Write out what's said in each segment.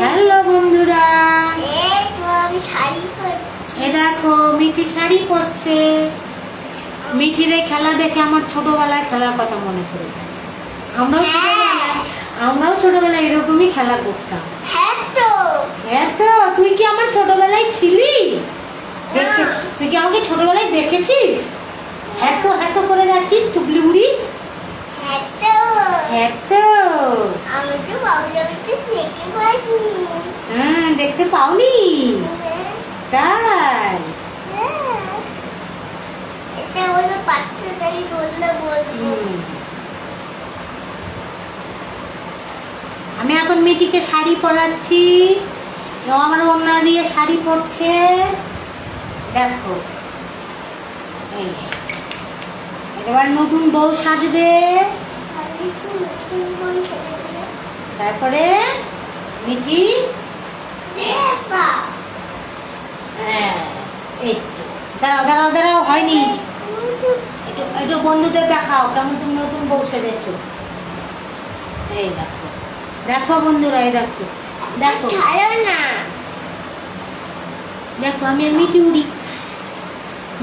Hello বন্ধুরা। এ দেখো মিঠি শাড়ি পরছে। মিঠির এই খেলা দেখে আমার ছোটবেলায় খেলার কথা মনে পড়ে যায়। আমরাও হ্যাঁ। ছোটবেলায় আমরাও ছোটবেলায় এরকমই খেলা করতাম। হ্যাঁ তো তুই কি আমার ছোটবেলায় ছিলি? তুই কি আমাকে ছোটবেলায় দেখেছিস? এত এত করে যাচ্ছিস টুকলি বুড়ি দেখতে হ্যাঁ দেখতে পাওনি? তাই? হ্যাঁ। আমি এখন মিটিকে শাড়ি পরাচ্ছি। আমার ওড়না দিয়ে শাড়ি পরছে। দেখো। এই এবার নতুন বউ সাজবে। তারপরে মিটি হ্যাঁ এই দাঁড়াও দাঁড়াও দাঁড়াও হয়নি। একটু বন্ধুদের দেখাও কেমন তুমি নতুন বউ সেজেছো। এই দেখো দেখো বন্ধুরা এই দেখো দেখো। না। দেখো আমি মিটি উড়ি।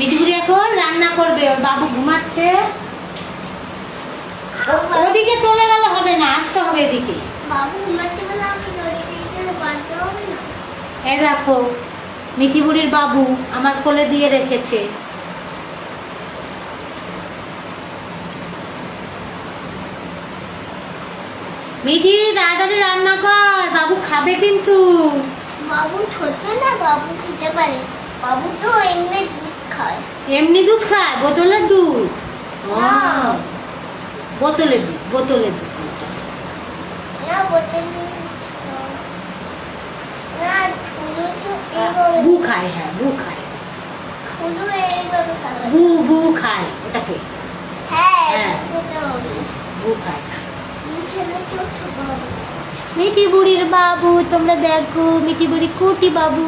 উড়ি এখন রান্না করবে ওর বাবু ঘুমাচ্ছে। ওদিকে চলে গেলে হবে না আসতে হবে এদিকে। বাবু বলে আমি এই দেখো মিঠি বুড়ির বাবু আমার কোলে দিয়ে রেখেছে। মিঠি তাড়াতাড়ি রান্না কর বাবু খাবে কিন্তু। বাবু ছোট না বাবু খেতে পারে। বাবু তো এমনি খায় এমনি দুধ খায়? বোতলের দুধ? বোতলের দুধ বোতলের দুধ। বু খায় হ্যাঁ বু খায়। বু বু খায় ওটাকে। হ্যাঁ হ্যাঁ। বু খায়। মিঠি বুড়ির বাবু তোমরা দেখো মিঠি বুড়ি কুটি বাবু।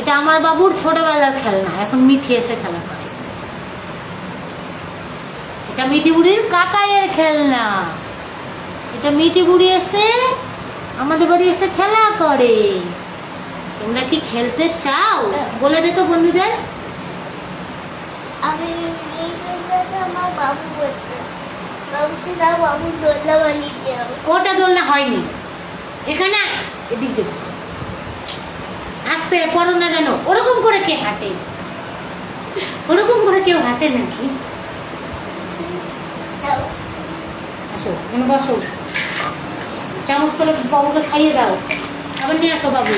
এটা আমার বাবুর ছোটবেলার খেলনা এখন মিঠি এসে খেলা করে। এটা মিঠি বুড়ির কাকাইয়ের খেলনা। এটা মিঠি বুড়ি এসে আমাদের বাড়ি এসে খেলা করে। তোমরা কি খেলতে চাও? বলে দে তো বন্ধুদের। আমি আমার বাবু বাবুকে বাবু দোলনা ওটা দোলনা হয়নি? এখানে এদিক। আস্তে পড়ো না যেন। ওরকম করে কে হাঁটে? ওরকম করে কেউ হাঁটে নাকি? দাও আসো, এখানে বসো। চামচ করে বাবুকে খাইয়ে দাও। আবার নিয়ে আসো বাবু।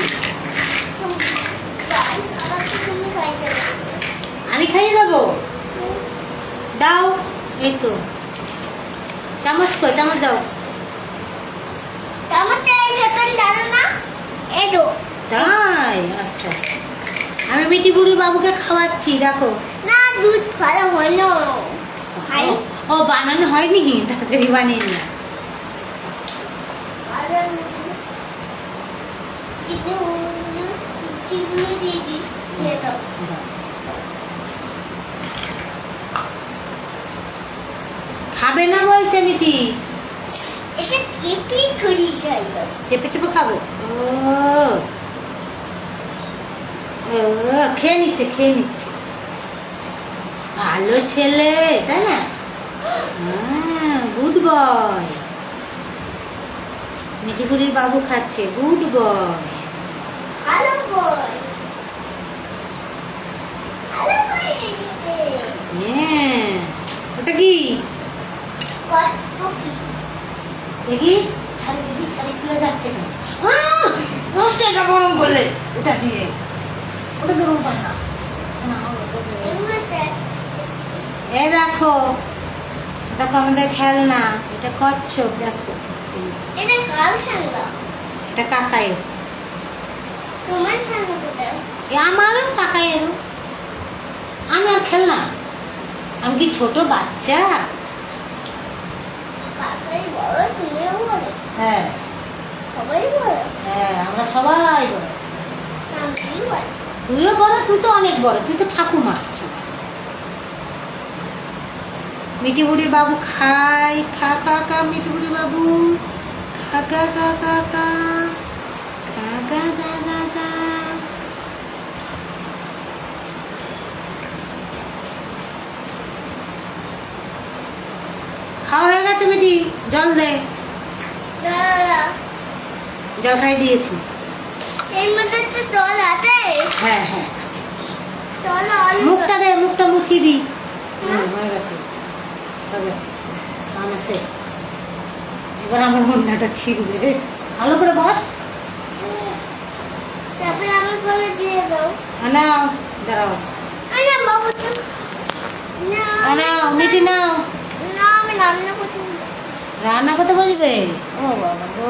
আমি খাইয়ে দেবো? দাও, এই তো। চামচ কো চামচ দাও। টমেটো খেতেন জানো না তাই? আচ্ছা। আমি মিটি বুড়ি বাবুকে খাওয়াচ্ছি দেখো। না দুধ ভালো হলো। ও, বানানো হয়নি? তাড়াতাড়ি বানিয়ে নি খাবে না বলছে এটা চিপি চেপে খাব। ও, খেয়ে নিচ্ছে খেয়ে নিচ্ছে। ভালো ছেলে তাই না? গুড বয় মিঠিপুরির বাবু খাচ্ছে গুড বয় হ্যাঁ ওটা কি? দেখি। শাড়ি দিদি শাড়ি খুলে যাচ্ছে না দশটা গরম করলে। ওটা দিয়ে। দেখ দেখো আমাদের খেলনা এটা কচ্ছপ দেখো। এটা কাল খেলনা? এটা কাকায়ের তোমার খেলনা কোথায়? কাকায়েরও আমার খেলনা। আমি কি ছোট বাচ্চা? কাকাই হ্যাঁ। সবাই বড়? হ্যাঁ আমরা সবাই আমি বড়। তুইও বড় তুই তো অনেক বড় তুই তো ঠাকুমা মিটি বুড়ির বাবু খাই খা খা খা মিটি বুড়ি বাবু খা খা খা খা খা খা খা খা খা খা খাওয়া হয়ে গেছে মিটি জল দে জল খাই দিয়েছি এর মধ্যে তো জল আছে? হ্যাঁ হ্যাঁ। জল মুখটা দে মুখটা মুছিয়ে দি। হুম, হয়ে গেছে। হয়ে গেছে। আমার শেষ। এবার আমার মনটা ছিড়বে। রে ভালো করে বস। তারপরে আমি করে দিয়ে দাও। নাও দাঁড়াও। আরে বাবু না মিটি নাও। না আমি রান্না করতে রান্না করতে বসবে? ও বাবা। গো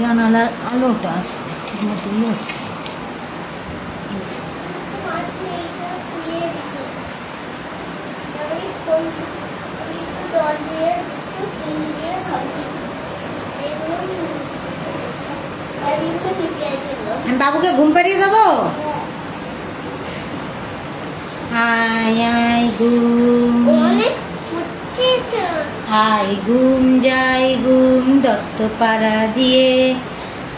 জানালার আলোটা আসছে ঠিক মতো হচ্ছে বাবুকে ঘুম পাড়িয়ে দেবো? আয় আয় ঘুম। আয় ঘুম যাই ঘুম দর পাড়া দিয়ে।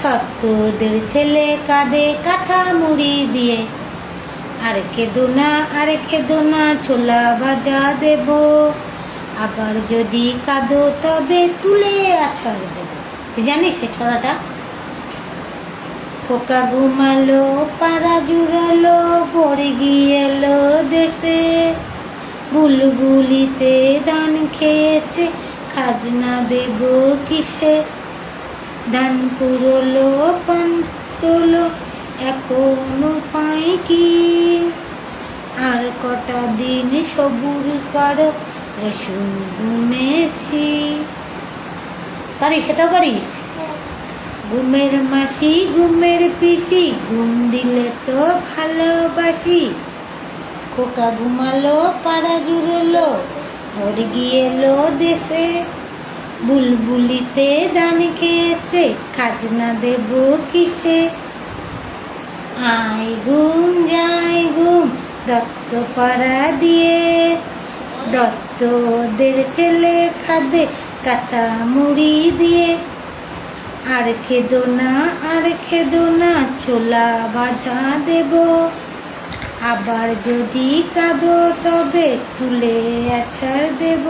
তত্ত্বদের ছেলে কাঁদে কাঁথা মুড়ি দিয়ে। আর খেদো না, আর খেদো না, ছোলা ভাজা দেব। আবার যদি কাঁদো, তবে তুলে আছাড় দেব। তুই জানিস সে ছড়াটা? পোকা ঘুমালো, পাড়া জুড়ালো, পড়ে গিয়েলো দেশে। বুলবুলিতে দান খেয়েছে খাজনা দেব কিসে? ধান পুরলো পান পুরলো এখনও পাই কি? আর কটা দিন সবুর করো, রসুন গুনেছি। পারিস সেটাও পারিস? ঘুমের মাসি, ঘুমের পিসি, ঘুম দিলে তো ভালোবাসি। খোকা ঘুমালো, পাড়া জুড়লো। ওর গিয়েলো দেশে। বুলবুলিতে দান খেয়েছে, খাজনা দেব কিসে? আয় গুম, যাই গুম, দত্ত পাড়া দিয়ে। দত্ত ওদের ছেলে খাদে কাতা মুড়ি দিয়ে। আর খেদো না, আর খেদো না, ছোলা ভাজা দেব। আবার যদি কাঁদো তবে তুলে আছাড় দেব।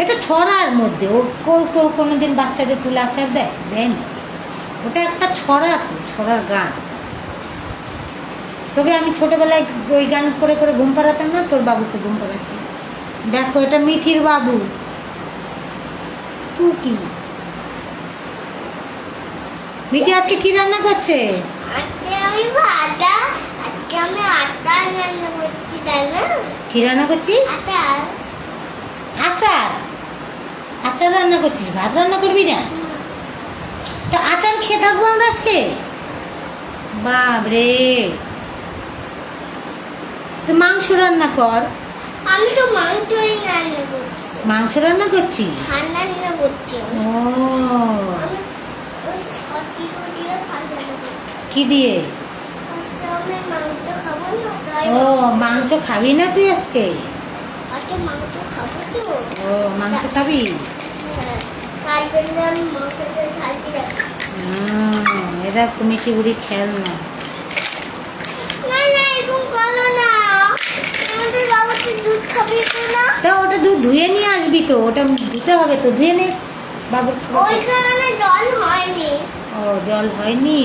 এটা ছড়ার মধ্যে, ও কেউ কেউ কোনোদিন বাচ্চাদের তুলে আচার দেয়? দেয় না ওটা একটা ছড়া তো, ছড়ার গান। তোকে আমি ছোটবেলায় ওই গান করে করে ঘুম পাড়াতাম না? তোর বাবুকে ঘুম পাড়াচ্ছি। দেখো, এটা মিঠির বাবু। টুকি মিঠি আজকে কি রান্না করছে? আজকে আমি ভাজা আজকে আমি আটা রান্না করছি কি রান্না করছিস? আটা আচার? আচার রান্না করছিস ভাত রান্না করবি না? তো আচার খেয়ে থাকব আমরা আজকে? বাবরে তো মাংস রান্না কর। আমি তো মাংসই রান্না করছি। মাংস রান্না করছিস? ভাত রান্না করছি ও। কি দিয়ে? ও মাংস খাবি না তুই আজকে? ও মাংস খাবি? এটা তুমি কি বুড়ি খেল না। ওটা দুধ ধুয়ে নিয়ে আসবি তো ওটা ধুতে হবে তো ধুয়ে নে। বাবুর জল হয়নি। ও জল হয়নি?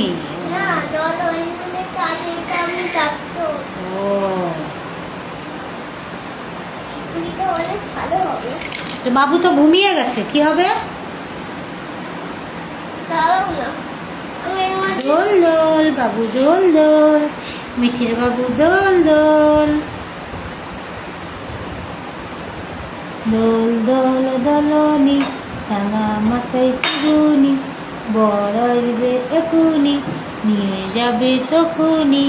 বাবু তো ঘুমিয়ে গেছে কি হবে? দোল দোল বাবু দোল দোল মিঠির বাবু দোল দোল। দোল দোল দোলনি টাঙা মাথায় চুনি বড় একুনি নিয়ে যাবে তখুনি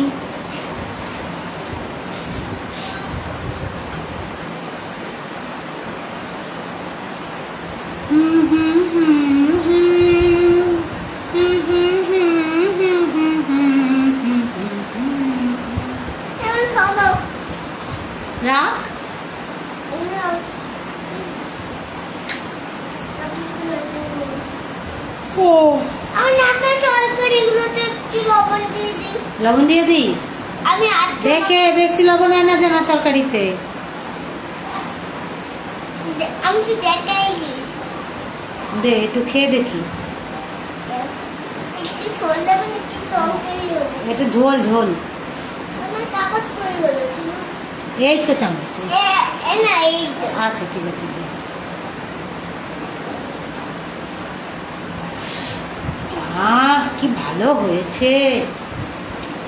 আমি দেখে বেশি লবণ আনা যায় না তরকারিতে? আমি দেখাইনি দে একটু খেয়ে দেখি। একটু ঝোল ঝোল এই তো চামচ আচ্ছা ঠিক আছে আহ কি ভালো হয়েছে।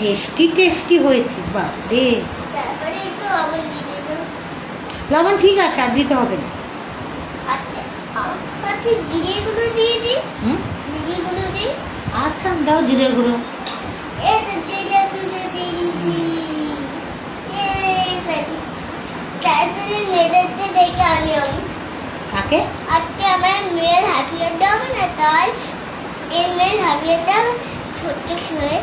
টেস্টি টেস্টি হয়েছে বাপরে। লবণ ঠিক আছে আর দিতে হবে না। আচ্ছা, আচ্ছা দাও জিরে গুঁড়ো কাকে? আজকে আমার মেয়ের হাফিয়ে দেওয়া হবে না তাই এই মেয়ের হাফিয়ে দেওয়া প্রত্যেক সময়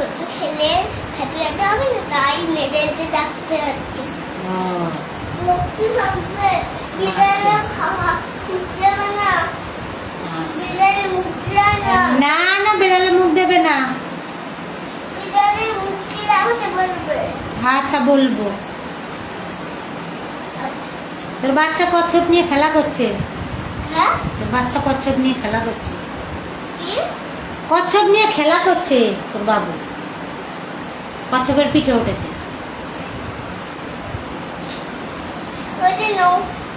ছোট্ট খেলে হাফিয়ার দেওয়া হবে না তাই মেয়েদেরকে ডাকতে হচ্ছে মুক্তি থাকবে বিড়ালে খাওয়া খুঁজতে না। বিড়ালে মুখ দেয় না না না বেড়ালে মুখ দেবে না। বিড়ালে মুক্তি রাখতে বলবে আচ্ছা বলব। তোর বাচ্চা কচ্ছপ নিয়ে খেলা করছে? হ্যাঁ তোর বাচ্চা কচ্ছপ নিয়ে খেলা করছে? কচ্ছপ নিয়ে খেলা করছে তোর বাবু? কচ্ছপের পিঠে উঠেছে ওই যে নৌ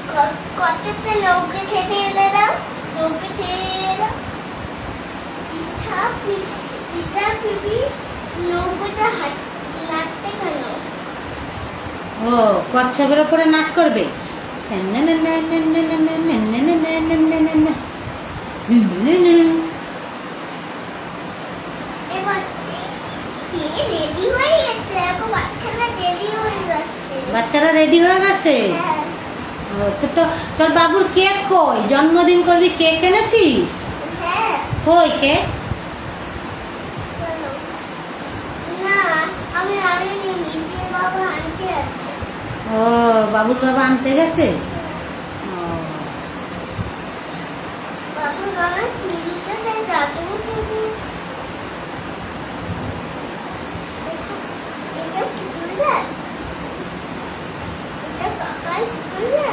ক- কতটা নৌকে থেকে এলে দাও নৌকে থেকে এলে দাও পিঠা পি- পিঠা পিপি নৌকোটা হাত নাড়তে কেন ও কচ্ছপের ওপরে নাচ করবে এবার রেডি হয়ে গেছে এখন বাচ্চারা রেডি হয়ে যাচ্ছে বাচ্চারা রেডি হয়ে গেছে? হ্যাঁ। তো তোর বাবুর কেক কই? জন্মদিন করবি কেক এনেছিস? হ্যাঁ। কই কেক? ও বাবুর বাবা আনতে গেছে? ও, বাবু নয় নিজের তাই দাদু থেকে এটা কি তুলবে এটা কাকার তুলবে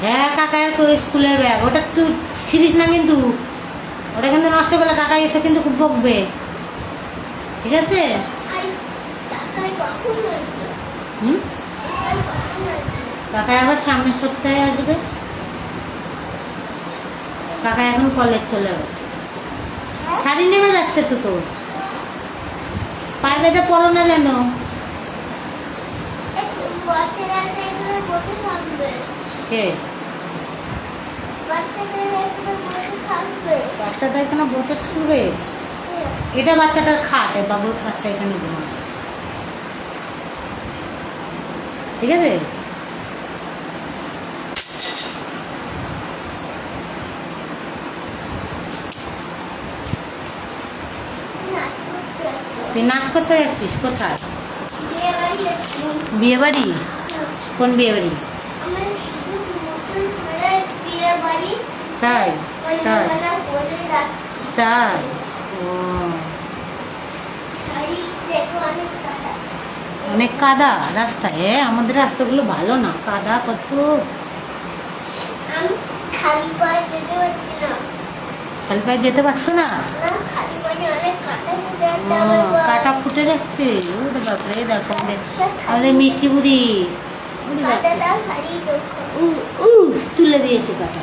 হ্যাঁ কই স্কুলের ব্যাগ। ওটা তুই ছিড়িস না কিন্তু। ওটা কিন্তু নষ্ট করলে কাকা এসে কিন্তু খুব বকবে। ঠিক আছে? হুম? কাকা আবার সামনের সপ্তাহে আসবে। কাকা এখন কলেজ চলে গেছে। হ্যাঁ? শাড়ি নেমে যাচ্ছে তো তোর। পায়ে পড়ো না যেন। কে? বাচ্চাটা এখানে বসে থাকবে। এটা বাচ্চাটার খাট বাবু বাচ্চা এখানে ঘুমাবে ঠিক আছে। তুই নাচ করতে যাচ্ছিস? কোথায়? বিয়ে বাড়ি কোন বিয়ে বাড়ি তাই তাই। তাই অনেক কাদা। রাস্তায় হ্যাঁ আমাদের রাস্তাগুলো ভালো না কাদা কত। খালি পায়ে যেতে পারছ না। কাটা ফুটে যাচ্ছে বাপরে দেখো আমাদের মিঠি বুড়ি। তুলে দিয়েছে কাটা।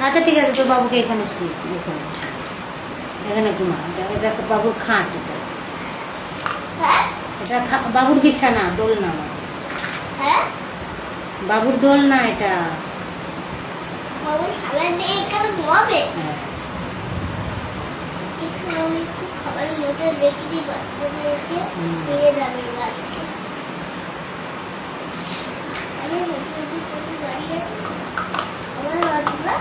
আচ্ছা ঠিক আছে তোর বাবুকে এখানে শুয়ে এখানে। এখানে ঘুমা এটা- তো বাবুর খাট এটা। এটা বাবুর বিছানা দোলনা না হ্যাঁ? বাবুর দোলনা এটা। খাবার ঘুমাবে? হ্যাঁ। মতো দেখছি বাচ্চাদের এসে নিয়ে যাবে বাড়িতে আমি হেঁটে এদিক করে বাড়ি আছি আবার বাজবা আবার যখন হাসপাতালে যাব ওদের বলব ও বাচ্চারা ও বাচ্চা ভালো আছে তো তাহলে কি লবণ হলুদ দিই হলুদ হলুদ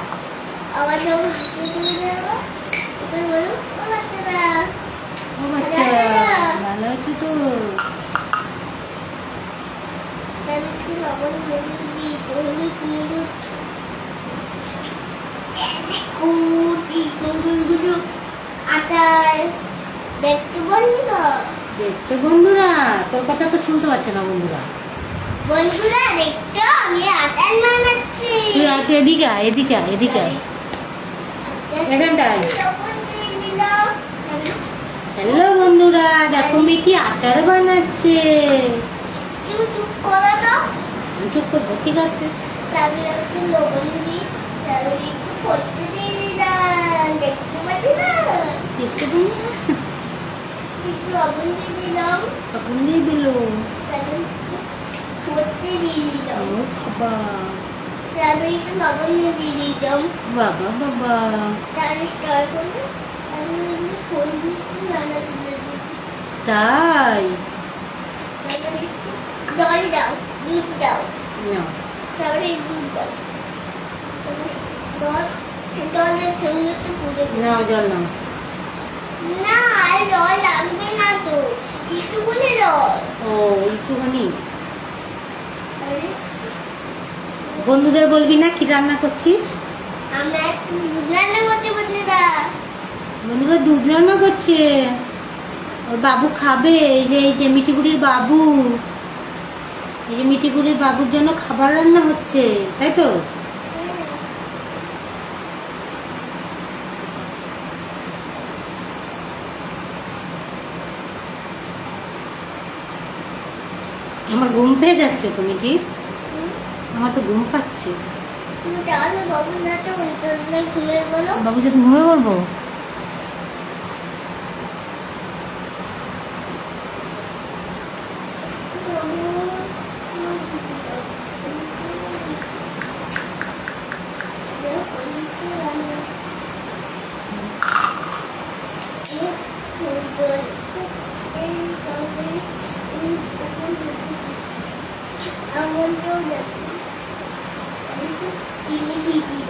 নুডলগুলো আটার দেখতে পারবি না? দেখছ বন্ধুরা? তোর কথা তো শুনতে পাচ্ছে না বন্ধুরা। বন্ধুরা দেখতে আমি আটার বানাচ্ছি। তুই এদিকে এদিকে এদিকে এখানটায়। লবণ। হ্যালো বন্ধুরা দেখো মিঠি আচার বানাচ্ছে। চুপ করো তো চুপ করব ঠিক আছে তারপরে একটু লবণ দিই তারপরে একটু ফটকে দিয়ে দিলাম দেখতে পাচ্ছি না। দেখছ বন্ধুরা একটু লবণ দিয়ে দিলাম। তখন দিয়ে দিল তারপরে দিয়ে দিলাম বাবা। তারপরে একটু লবণ দিয়ে দিলাম বাবা বাবা। তারপরে স্টার দিচ্ছি নানা তাই? জল দাও দুধ দাও। তারপরে দুধ দাও। জল জলের সঙ্গে না জল না না আর জল লাগবে না তো। একটু বলে জল। ও একটুখানি। তারপরে বন্ধুদের বলবি না কি রান্না করছিস? আমরা দুধ রান্না বন্ধুরা। দুধ রান্না করছে। ওর বাবু খাবে এই যে এই যে মিঠিপুরির বাবু। এই যে মিঠিপুরির বাবুর জন্য খাবার রান্না হচ্ছে তাই তো? আমার ঘুম পেয়ে যাচ্ছে তুমি মিঠি? আমার তো ঘুম পাচ্ছে। বাবুর সাথে ঘুমিয়ে বলো। বাবুর সাথে ঘুমিয়ে পড়ব আমি আগে ঘরটা পরিষ্কার করলাম তাই হ্যাঁ হুম। বাবুরে ওইটা খুলে আবার আবার পরিষ্কার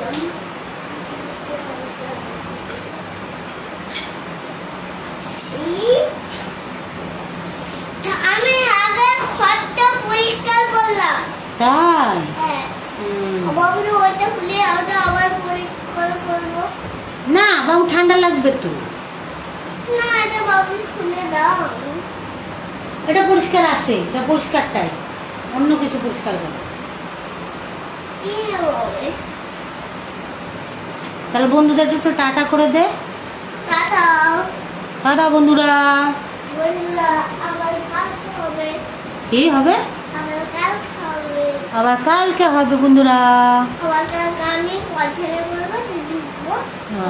না বাবু ঠান্ডা লাগবে তো। না এটা বাবু খুলে দাও। এটা পরিষ্কার আছে এটা পরিষ্কারটাই। অন্য কিছু পরিষ্কার করো। কি হবে? তাহলে বন্ধুদের একটু টাটা করে দে। টাটা। বন্ধুরা। কি হবে? আবার কালকে হবে। বন্ধুরা।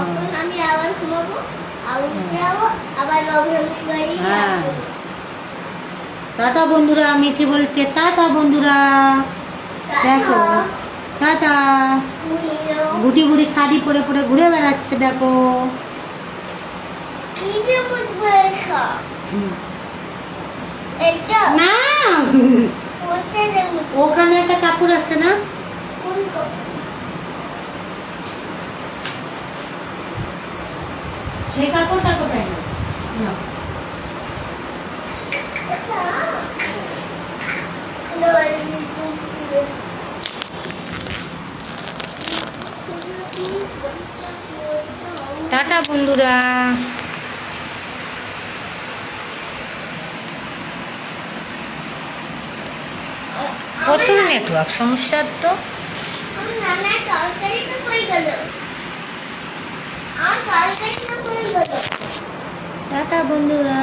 আমি আমি আমি। টাটা বন্ধুরা মিঠি বলছে? টাটা বন্ধুরা। দেখো টাটা। গুটি গুটি শাড়ি পরে পরে ঘুরে বেড়াচ্ছে দেখো। না। ওখানে একটা কাপড় আছে না? সেই কাপড়টা কোথায় না এটা? দড়ি, কুকুর। টাটা বন্ধুরা। প্রচুর নেটওয়ার্ক সমস্যার তো। টাটা বন্ধুরা।